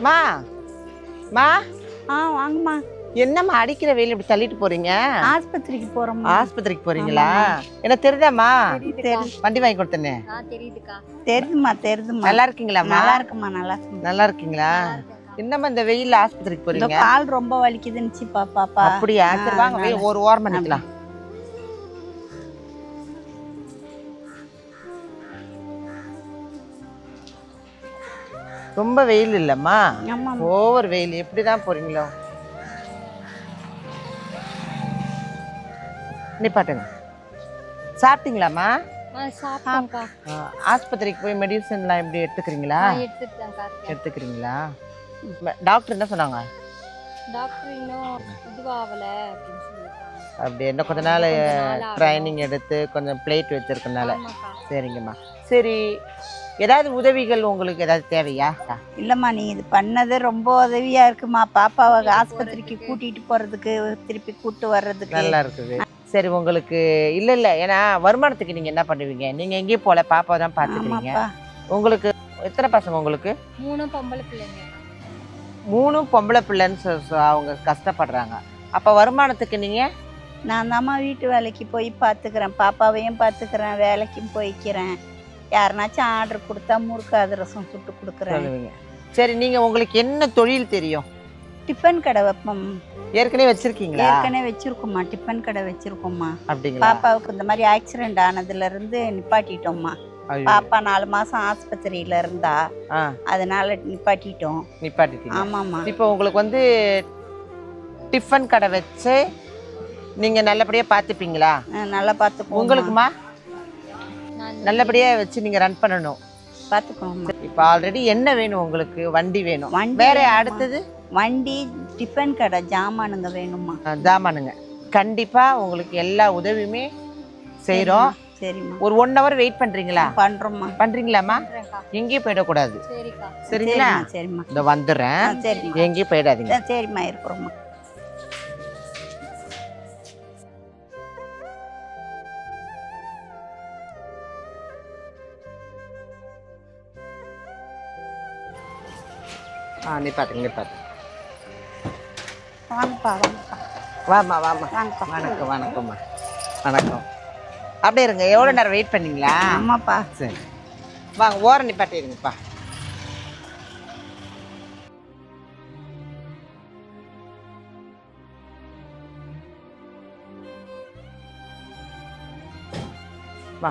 மா மா. ஆ வாங்கம்மா. என்னம்மா அடிக்கிற வெயில் இப்படி தள்ளிட்டு போறீங்க? ஆஸ்பத்திரிக்கு போறோம்மா. ஆஸ்பத்திரிக்கு போறீங்களா? என்ன தெரியுதாம்மா? தெரியுது. வண்டி வாங்கி கொடுத்தனே. தெரியுதுமா தெரியுதுமா நல்லா இருக்கீங்களாம்மா நல்லா இருக்குமா நல்லா நல்லா இருக்கீங்களா என்னம்மா இந்த வெயில்ல ஆஸ்பத்திரிக்கு போறீங்க? கால் ரொம்ப வலிக்குதுன்னு பாப்பா அப்படியா? சரி வாங்க வெயில் ஒரு ஓரம் பண்ணிக்கலாம் ரொம்ப வெயில் இல்லம்மா? ஓவர் வெயில். எப்படிதான் போறீங்களோ? நிப்பாட்டுங்க சாப்பிட்டீங்களாம்மா? ஆஸ்பத்திரிக்கு போய் மெடிசன்லாம் எப்படி எடுத்துக்கிறீங்களா? எடுத்துக்கிறீங்களா? டாக்டர் என்ன சொன்னாங்க? டாக்டர் இன்னும் இதுவாகல அப்படி என்ன கொஞ்ச நாள். ட்ரைனிங் எடுத்து கொஞ்சம் பிளேட் வச்சிருக்கனால. சரிங்கம்மா. சரி ஏதாவது உதவிகள் உங்களுக்கு ஏதாவது தேவையா? இல்லம்மா நீ இது பண்ணது ரொம்ப உதவியா இருக்குமா? பாப்பாவை ஆஸ்பத்திரிக்கு கூட்டிட்டு போறதுக்கு திருப்பி கூட்டு வர்றதுக்கு. நல்லா இருக்குது. சரி உங்களுக்கு இல்ல இல்ல. ஏன்னா வருமானத்துக்கு நீங்க என்ன பண்ணுவீங்க? நீங்க எங்கேயும் போல பாப்பா தான் பாத்துக்கிறீங்க ஆமாப்பா. உங்களுக்கு எத்தனை பசங்க உங்களுக்கு? மூணும் பொம்பளை பிள்ளைங்க. மூணும் பொம்பளை பிள்ளைன்னு சொ- சொ- அவங்க கஷ்டப்படுறாங்க. அப்ப வருமானத்துக்கு நீங்க? நான் தாம்மா வீட்டு வேலைக்கு போய் பார்த்துக்கிறேன். பாப்பாவையும் பார்த்துக்கிறேன் வேலைக்கும் போய்க்கிறேன். யாருனாச்சும் ஆர்டர் கொடுத்தா முறுக்கு அதிரசம் சுட்டு கொடுக்குறேன். சொல்லுவீங்க. சரி நீங்க உங்களுக்கு என்ன தொழில் தெரியும்? டிஃபன் கடை வைப்போம். ஏற்கனவே வச்சிருக்கீங்களா? ஏற்கனவே வச்சிருக்கோம்மா டிஃபன் கடை வச்சிருக்கோம்மா. அப்படிங்களா? பாப்பாவுக்கு இந்த மாதிரி ஆக்சிடென்ட் ஆனதுல இருந்து நிப்பாட்டிட்டோம்மா. ஐயோ. பாப்பா நாலு மாசம் ஆஸ்பத்திரியில இருந்தா ஆ. அதனால நிப்பாட்டிட்டோம். நிப்பாட்டிட்டீங்க. ஆமாம்மா. இப்போ உங்களுக்கு வந்து டிஃபன் கடை வச்சு நீங்க நல்லபடியா பார்த்துப்பீங்களா? அஹ் நல்லா பார்த்துக்கோங்க உங்களுக்குமா? நான் நல்லபடியா வச்சு நீங்க ரன் பண்ணணும். பார்த்துக்கோங்கம்மா இப்போ ஆல்ரெடி என்ன வேணும் உங்களுக்கு? வண்டி வேணும். வேற. அடுத்தது? வண்டி டிஃபன் கடை ஜாமானுங்க வேணுமா? ஜாமானுங்க. கண்டிப்பா உங்களுக்கு எல்லா உதவியுமே செய்றோம். சரிம்மா ஒரு ஒன் ஹவர் வெயிட் பண்றீங்களா? பண்றோம்மா. பண்றீங்களாம்மா? பண்றேன்க்கா. எங்கேயும் போயிடக்கூடாது. சரிங்களா? சரிம்மா இந்த வந்துடுறேன். சரிம்மா. எங்கேயும் போயிடாதீங்க. சரிம்மா இருக்கிறோம்மா. ஆ நிப்பாட்டுங்க நிப்பாட்டு வாங்கப்பா வாங்கப்பா. வாம்மா வாம்மா. வாங்கப்பா. வணக்கம் வணக்கம்மா. வணக்கம். அப்படியே இருங்க எவ்வளோ நேரம் வெயிட் பண்ணீங்களா? ஆமாப்பா. சரி. வாங்க ஓரம் நிப்பாட்டிடுங்கப்பா வா.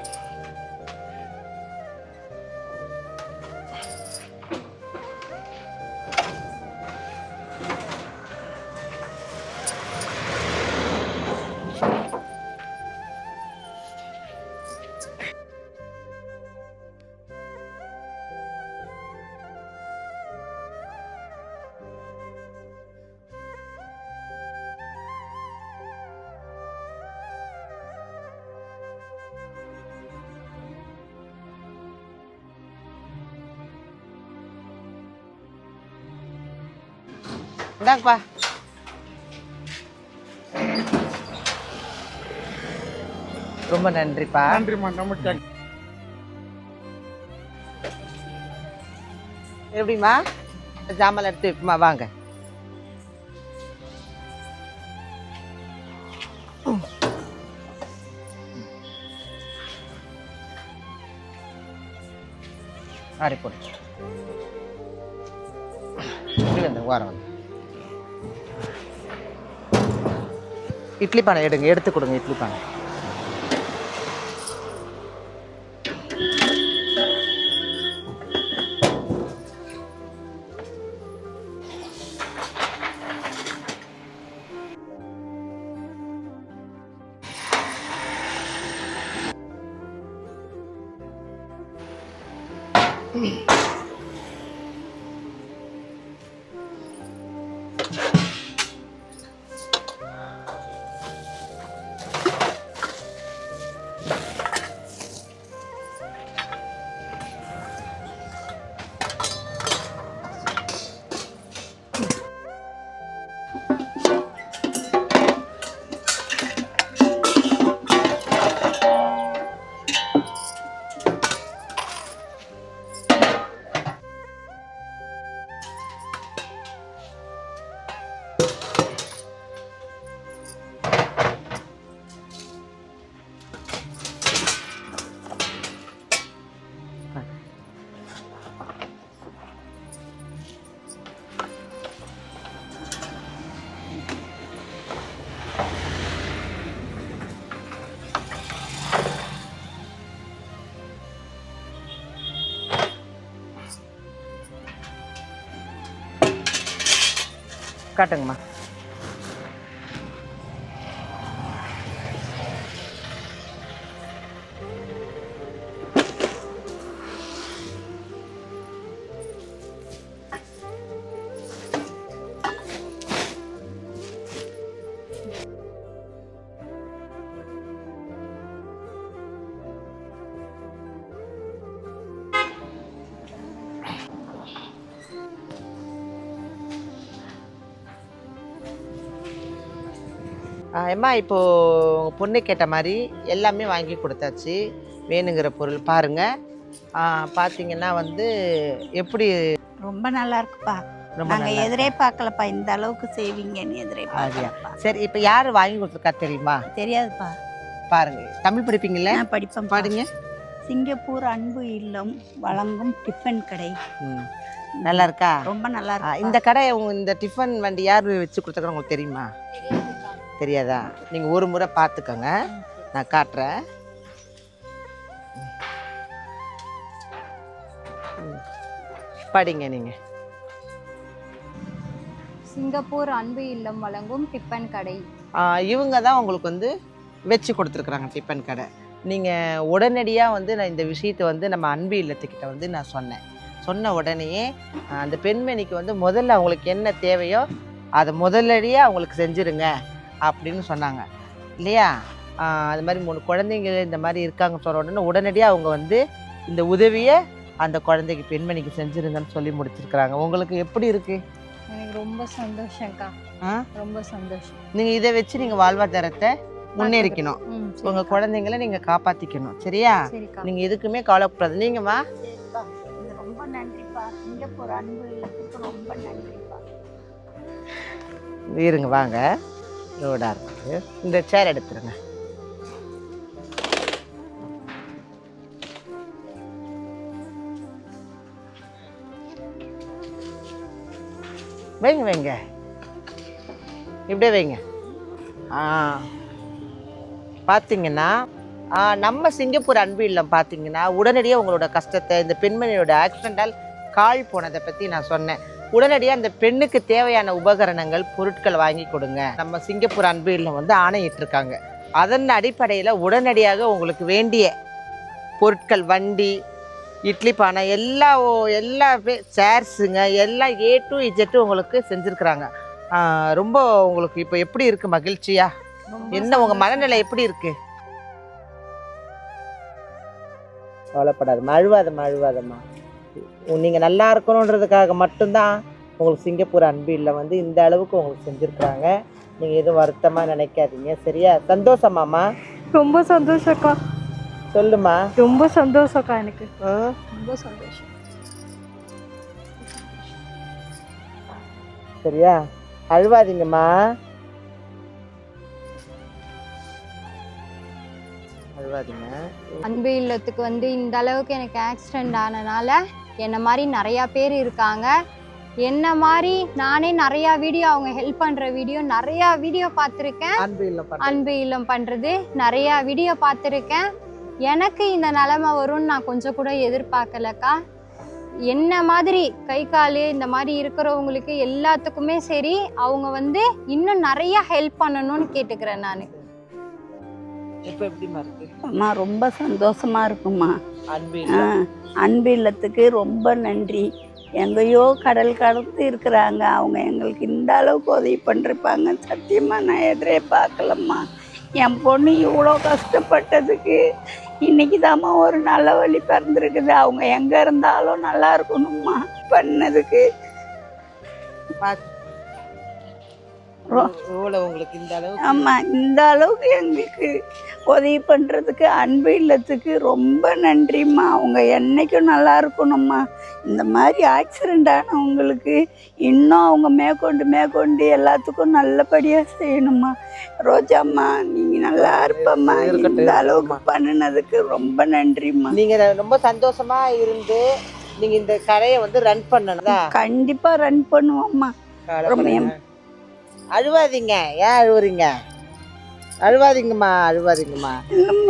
இந்தாங்கப்பா ரொம்ப நன்றிப்பா. நன்றிம்மா நம்ம எப்படிம்மா? ஜாமான் எடுத்து வைப்போமா வாங்க. ஆரி போடு. இப்படி வந்து ஓரம் வந்து. இட்லி பானை எடுங்க எடுத்து கொடுங்க இட்லி பானை. காட்டுங்கம்மா ஆ, அம்மா இப்போ உங்கள் பொண்ணு கேட்ட மாதிரி எல்லாமே வாங்கி கொடுத்தாச்சு. வேணுங்கிற பொருள் பாருங்க. ஆ, பார்த்தீங்கன்னா வந்து எப்படி ரொம்ப நல்லா இருக்குப்பா. ரொம்ப நாங்க நல்லா எதிரே பார்க்கலப்பா இந்த அளவுக்கு செய்வீங்கன்னு எதிரே சரி இப்போ யார் வாங்கி கொடுத்துருக்கா தெரியுமா? தெரியாதுப்பா. பாருங்க. தமிழ் படிப்பீங்கல்ல? நான் படிப்பேன் பாடுங்க. சிங்கப்பூர் அன்பு இல்லம் வழங்கும் டிஃபன் கடை. நல்லா இருக்கா? ரொம்ப நல்லா இருக்கு இந்த கடை உங்க இந்த டிஃபன் வண்டி யார் வச்சு கொடுத்துருக்காங்க உங்களுக்கு தெரியுமா? தெரியாதா? நீங்கள் ஒரு முறை பார்த்துக்கோங்க. நான் காட்டுறேன். படிங்க நீங்கள் சிங்கப்பூர் அன்பு இல்லம் வழங்கும் டிஃபன் கடை. இவங்க தான் உங்களுக்கு வந்து வச்சு கொடுத்துருக்குறாங்க டிஃபன் கடை. நீங்கள் உடனடியாக வந்து நான் இந்த விஷயத்தை வந்து நம்ம அன்பு இல்லத்துக்கிட்ட வந்து நான் சொன்னேன். சொன்ன உடனேயே அந்த பெண்மணிக்கு வந்து முதல்ல அவங்களுக்கு என்ன தேவையோ அதை முதல்லடியாக அவங்களுக்கு செஞ்சுருங்க. அப்படின்னு சொன்னாங்க. இல்லையா? அது மாதிரி மூணு குழந்தைங்க இந்த மாதிரி இருக்காங்க சொன்ன உடனே உடனடியாக அவங்க வந்து இந்த உதவியை அந்த குழந்தைக்கு பெண்மணிக்கு செஞ்சுருங்கன்னு சொல்லி முடிச்சிருக்கிறாங்க. உங்களுக்கு எப்படி இருக்குது எனக்கு ரொம்ப சந்தோஷம்க்கா ஆ? ரொம்ப சந்தோஷம். நீங்கள் இதை வச்சு நீங்கள் வாழ்வாதாரத்தை முன்னேறிக்கணும். ம் உங்க சரிக்கா. குழந்தைங்கள நீங்க காப்பாத்திக்கணும். சரியா? சரிக்கா நீங்க எதுக்குமே கவலைப்படாது. சரிப்பா. இது ரொம்ப நன்றிப்பா. சிங்கப்பூர் அன்பு இல்லத்துக்கு ரொம்ப நன்றிப்பா. இருங்க வாங்க. ரோடா இருக்குது இந்த சேர் எடுத்துருங்க. வைங்க வைங்க. இப்படியே வைங்க. பார்த்தீங்கன்னா நம்ம சிங்கப்பூர் அன்பு இல்லம் பார்த்தீங்கன்னா உடனடியாக உங்களோட கஷ்டத்தை இந்த பெண்மணியோட ஆக்சிடென்டால் கால் போனதை பற்றி நான் சொன்னேன். உடனடியாக அந்த பெண்ணுக்கு தேவையான உபகரணங்கள் பொருட்கள் வாங்கி கொடுங்க. நம்ம சிங்கப்பூர் அன்பு இல்லம் வந்து ஆணையிட்டிருக்காங்க. அதன் அடிப்படையில் உடனடியாக உங்களுக்கு வேண்டிய பொருட்கள் வண்டி இட்லி பானை எல்லா ஓ- எல்லா சேர்ஸுங்க எல்லாம் ஏ டு இஜெட்டு உங்களுக்கு செஞ்சுருக்குறாங்க. ரொம்ப உங்களுக்கு இப்போ எப்படி இருக்குது மகிழ்ச்சியா? என்ன உங்கள். மனநிலை எப்படி இருக்கு? கவலைப்படாதம்மா அழுவாதம்மா அழுவாதம்மா நீங்கள் நல்லா இருக்கணுன்றதுக்காக மட்டும்தான் உங்களுக்கு சிங்கப்பூர் அன்பு இல்லை வந்து இந்த அளவுக்கு உங்களுக்கு செஞ்சுருக்குறாங்க. நீங்கள் எதுவும் வருத்தமாக நினைக்காதீங்க சரியா? சந்தோஷமாம்மா ரொம்ப சந்தோஷம்க்கா. சொல்லுமா. ரொம்ப சந்தோஷம்க்கா எனக்கு? ரொம்ப சந்தோஷம். சரியா? அழுவாதீங்கம்மா. அழுவாதீங்க. அன்பு இல்லத்துக்கு வந்து இந்த அளவுக்கு எனக்கு ஆக்சிடெண்ட் ஆனனால என்னை மாதிரி நிறையா பேர் இருக்காங்க. என்ன மாதிரி நானே நிறையா வீடியோ அவங்க ஹெல்ப் பண்ணுற வீடியோ நிறையா வீடியோ பார்த்துருக்கேன். அன்பு இல்லம் பண்ணுறது நிறையா வீடியோ பார்த்துருக்கேன். எனக்கு இந்த நிலமை வரும்னு நான் கொஞ்சம் கூட எதிர்பார்க்கலக்கா. என்ன மாதிரி கை கால் இந்த மாதிரி இருக்கிறவங்களுக்கு எல்லாத்துக்குமே சரி அவங்க வந்து இன்னும் நிறைய ஹெல்ப் பண்ணணும்னு கேட்டுக்கிறேன் நான். இப்ப எப்படிமா இருக்கு? அம்மா ரொம்ப சந்தோஷமா இருக்குமா அன்பு அன்பு இல்லத்துக்கு ரொம்ப நன்றி. எங்கேயோ கடல் கடந்து இருக்கிறாங்க. அவங்க எங்களுக்கு இந்த அளவுக்கு உதவி பண்ணிருப்பாங்க. சத்தியமா நான் எதிரே பார்க்கலம்மா. என் பொண்ணு இவ்வளோ கஷ்டப்பட்டதுக்கு இன்னைக்கு ஒரு நல்ல வழி பிறந்திருக்குது. அவங்க எங்க இருந்தாலும் நல்லா இருக்கணும்மா. பண்ணதுக்கு. எவ்வளவு உங்களுக்கு இந்த அளவுக்கு? ஆமா இந்த அளவுக்கு எங்களுக்கு உதவி பண்றதுக்கு அன்பு இல்லத்துக்கு ரொம்ப நன்றிம்மா. அவங்க என்னைக்கும் நல்லா இருக்கணும்மா. இந்த மாதிரி ஆக்சிடென்ட் ஆனவங்களுக்கு இன்னும் அவங்க மேற்கொண்டு மேற்கொண்டு எல்லாத்துக்கும் நல்லபடியா செய்யணும்மா. ரோஜாம்மா நீங்க நல்லா இருப்பம்மா. இந்த அளவுக்கு. பண்ணுனதுக்கு ரொம்ப நன்றிம்மா. நீங்க ரொம்ப சந்தோஷமா இருந்து நீங்க இந்த கடையை வந்து ரன் பண்ணணும் கண்டிப்பா ரன் பண்ணுவோம்மா. கவலைப்படாதீங்க. அழுவாதீங்க. ஏன் அழுவுறீங்க? அழுவாதீங்கம்மா அழுவாதீங்கம்மா.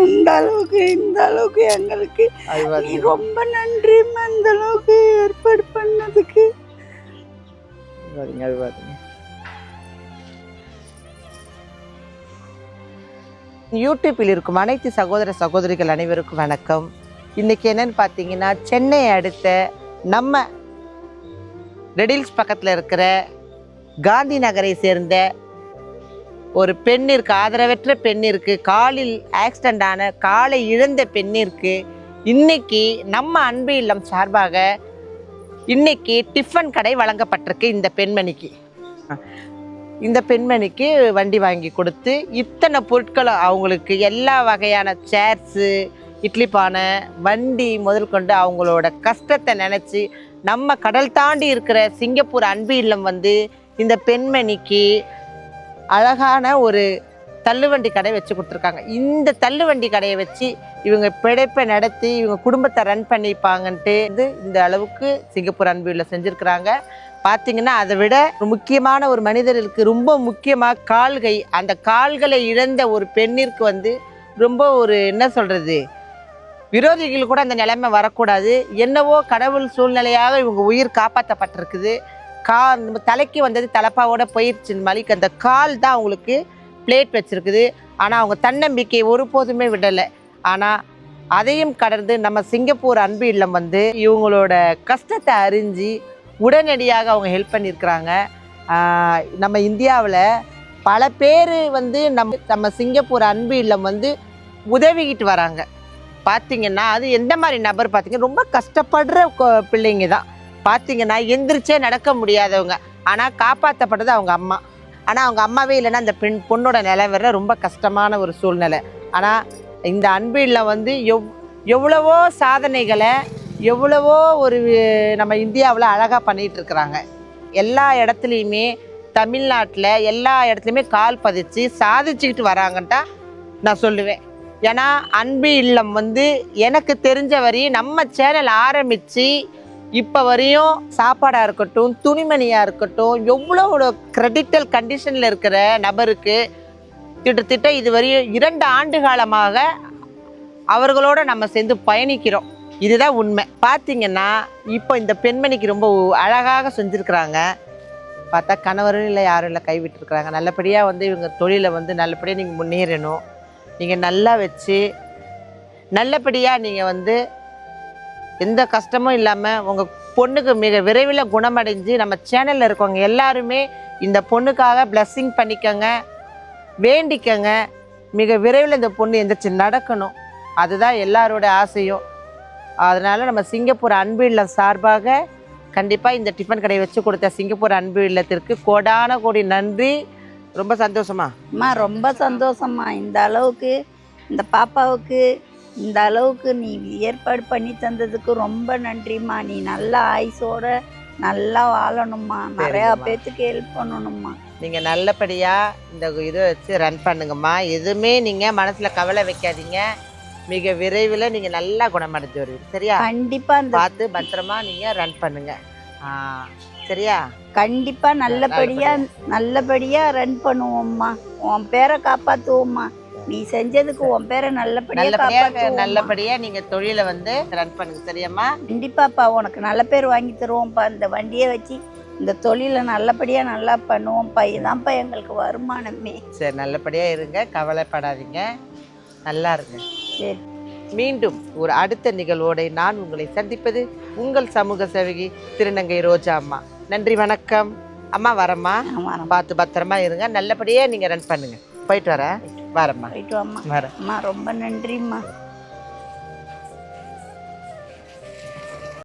இந்த அளவுக்கு இந்த அளவுக்கு எங்களுக்கு. அழுவாதீங்க. ரொம்ப நன்றிம்மா இந்த அளவுக்கு ஏற்பாடு பண்ணதுக்கு. அழுவாதீங்க அழுவாதீங்க. யூடியூப்பில் இருக்கும் அனைத்து சகோதர சகோதரிகள் அனைவருக்கும் வணக்கம். இன்னைக்கு என்னன்னு பார்த்தீங்கன்னா சென்னை அடுத்த நம்ம ரெடில்ஸ் பக்கத்தில் இருக்கிற காந்தி நகரை சேர்ந்த ஒரு பெண்ணிற்கு ஆதரவற்ற பெண்ணிற்கு காலில் ஆக்சிடெண்ட் ஆன காலை இழந்த பெண்ணிற்கு இன்னைக்கு நம்ம அன்பு இல்லம் சார்பாக இன்னைக்கு டிஃபன் கடை வழங்கப்பட்டிருக்கு இந்த பெண்மணிக்கு. இந்த பெண்மணிக்கு வண்டி வாங்கி கொடுத்து இத்தனை பொருட்களும் அவங்களுக்கு எல்லா வகையான சேர்ஸு இட்லி பானை வண்டி முதல் கொண்டு அவங்களோட கஷ்டத்தை நினச்சி நம்ம கடல் தாண்டி இருக்கிற சிங்கப்பூர் அன்பு இல்லம் வந்து இந்த பெண்மணிக்கு அழகான ஒரு தள்ளுவண்டி கடை வச்சு கொடுத்துருக்காங்க. இந்த தள்ளுவண்டி கடையை வச்சு இவங்க பிழைப்பை நடத்தி இவங்க குடும்பத்தை ரன் பண்ணிப்பாங்கன்ட்டு வந்து இந்த அளவுக்கு சிங்கப்பூர் அன்பில் செஞ்சுருக்கிறாங்க. பார்த்தீங்கன்னா அதை விட முக்கியமான ஒரு மனிதர்களுக்கு ரொம்ப முக்கியமாக கால்கை அந்த கால்களை இழந்த ஒரு பெண்ணிற்கு வந்து ரொம்ப ஒரு என்ன சொல்கிறது விரோதிகள் கூட அந்த நிலைமை வரக்கூடாது. என்னவோ கடவுள் சூழ்நிலையாக இவங்க உயிர் காப்பாற்றப்பட்டிருக்குது கா நம்ம தலைக்கு வந்தது தலப்பாவோட போயிடுச்சு மலிக்கு அந்த கால் தான் அவங்களுக்கு பிளேட் வச்சுருக்குது. ஆனால் அவங்க தன்னம்பிக்கையை ஒருபோதுமே விடலை. ஆனால் அதையும் கடந்து நம்ம சிங்கப்பூர் அன்பு இல்லம் வந்து இவங்களோட கஷ்டத்தை அறிஞ்சு உடனடியாக அவங்க ஹெல்ப் பண்ணியிருக்கிறாங்க. நம்ம இந்தியாவில் பல பேர் வந்து நம்ம நம்ம சிங்கப்பூர் அன்பு இல்லம் வந்து உதவிக்கிட்டு வராங்க. பார்த்தீங்கன்னா அது எந்த மாதிரி நபர் பார்த்தீங்கன்னா ரொம்ப கஷ்டப்படுற பிள்ளைங்க தான். பார்த்தீங்கன்னா எந்திரிச்சே நடக்க முடியாதவங்க. ஆனால் காப்பாற்றப்பட்டது அவங்க அம்மா. ஆனால் அவங்க அம்மாவே இல்லைன்னா அந்த பெண் பொண்ணோட நிலவர ரொம்ப கஷ்டமான ஒரு சூழ்நிலை. ஆனால் இந்த அன்பில் இல்லம் வந்து எவ் எவ்வளவோ சாதனைகளை எவ்வளவோ ஒரு நம்ம இந்தியாவில் அழகாக பண்ணிகிட்ருக்குறாங்க எல்லா இடத்துலையுமே தமிழ்நாட்டில் எல்லா இடத்துலையுமே கால் பதிச்சு சாதிச்சுக்கிட்டு வராங்கன்ட்டா நான் சொல்லுவேன். ஏன்னா அன்பு இல்லம் வந்து எனக்கு தெரிஞ்ச வரையும் நம்ம சேனல் ஆரம்பித்து இப்போ வரையும் சாப்பாடாக இருக்கட்டும் துணிமணியாக இருக்கட்டும் எவ்வளோ ஒரு கிரெடிட்டல் கண்டிஷனில் இருக்கிற நபருக்கு கிட்டத்தட்ட இது வரையும் இரண்டு ஆண்டு காலமாக அவர்களோட நம்ம சேர்ந்து பயணிக்கிறோம். இதுதான் உண்மை. பார்த்தீங்கன்னா இப்போ இந்த பெண்மணிக்கு ரொம்ப அழகாக செஞ்சுருக்குறாங்க. பார்த்தா கணவரும் இல்லை யாரும் இல்லை கைவிட்டுருக்குறாங்க நல்லபடியாக வந்து இவங்க தொழிலை வந்து நல்லபடியாக நீங்கள் முன்னேறணும். நீங்கள் நல்லா வச்சு நல்லபடியாக நீங்கள் வந்து எந்த கஷ்டமும் இல்லாமல் உங்கள் பொண்ணுக்கு மிக விரைவில் குணமடைஞ்சு நம்ம சேனலில் இருக்கவங்க எல்லாருமே இந்த பொண்ணுக்காக பிளஸ்ஸிங் பண்ணிக்கோங்க வேண்டிக்கங்க. மிக விரைவில் இந்த பொண்ணு எந்திரிச்சு நடக்கணும். அதுதான் எல்லாரோட ஆசையும். அதனால் நம்ம சிங்கப்பூர் அன்பு இல்லம் சார்பாக கண்டிப்பாக இந்த டிஃபன் கடையை வச்சு கொடுத்த சிங்கப்பூர் அன்பு இல்லத்திற்கு கோடான கோடி நன்றி. ரொம்ப சந்தோஷமா? அம்மா ரொம்ப சந்தோஷம்மா. இந்த அளவுக்கு இந்த பாப்பாவுக்கு இந்த அளவுக்கு நீ ஏற்பாடு பண்ணி தந்ததுக்கு ரொம்ப நன்றிம்மா. நீ நல்ல ஆயுசோட நல்லா வாழணும்மா. நிறையா. பேத்துக்கு ஹெல்ப் பண்ணணும்மா. நீங்கள் நல்லபடியாக இந்த இதை வச்சு ரன் பண்ணுங்கம்மா. எதுவுமே நீங்கள் மனசில் கவலை வைக்காதீங்க. மிக விரைவில் நீங்கள் நல்லா குணமடைஞ்சு வருவீங்க சரியா? கண்டிப்பா இந்த பார்த்து பத்திரமா நீங்கள் ரன் பண்ணுங்க. சரியா? கண்டிப்பா நல்லபடியா நல்லபடியா ரன் பண்ணுவோம்மா. உன் பேரை காப்பாத்துவோம்மா. நீ செஞ்சதுக்கு உன் பேரை நல்லபடியா நல்லபடியா நீங்க தொழிலை வந்து ரன் பண்ணுங்க சரியாம்மா? கண்டிப்பாப்பா உனக்கு நல்ல பேர் வாங்கி தருவோம்ப்பா. இந்த வண்டியை வச்சு இந்த தொழிலை நல்லபடியா நல்லா பண்ணுவோம்ப்பா. இதுதான்ப்பா எங்களுக்கு வருமானமே. சரி நல்லபடியா இருங்க. கவலைப்படாதீங்க. நல்லா இருங்க. சரி. மீண்டும் ஒரு அடுத்த நிகழ்வோடு நான் உங்களை சந்திப்பது உங்கள் சமூக சேவகி திருநங்கை ரோஜா அம்மா. நன்றி வணக்கம். அம்மா வரம்மா? பார்த்து பத்திரமா இருங்க. நல்லபடியா நீங்க ரன் பண்ணுங்க. போயிட்டு வரேன். வரம்மா. போயிட்டு வாம்மா. வரேன். அம்மா ரொம்ப நன்றிம்மா.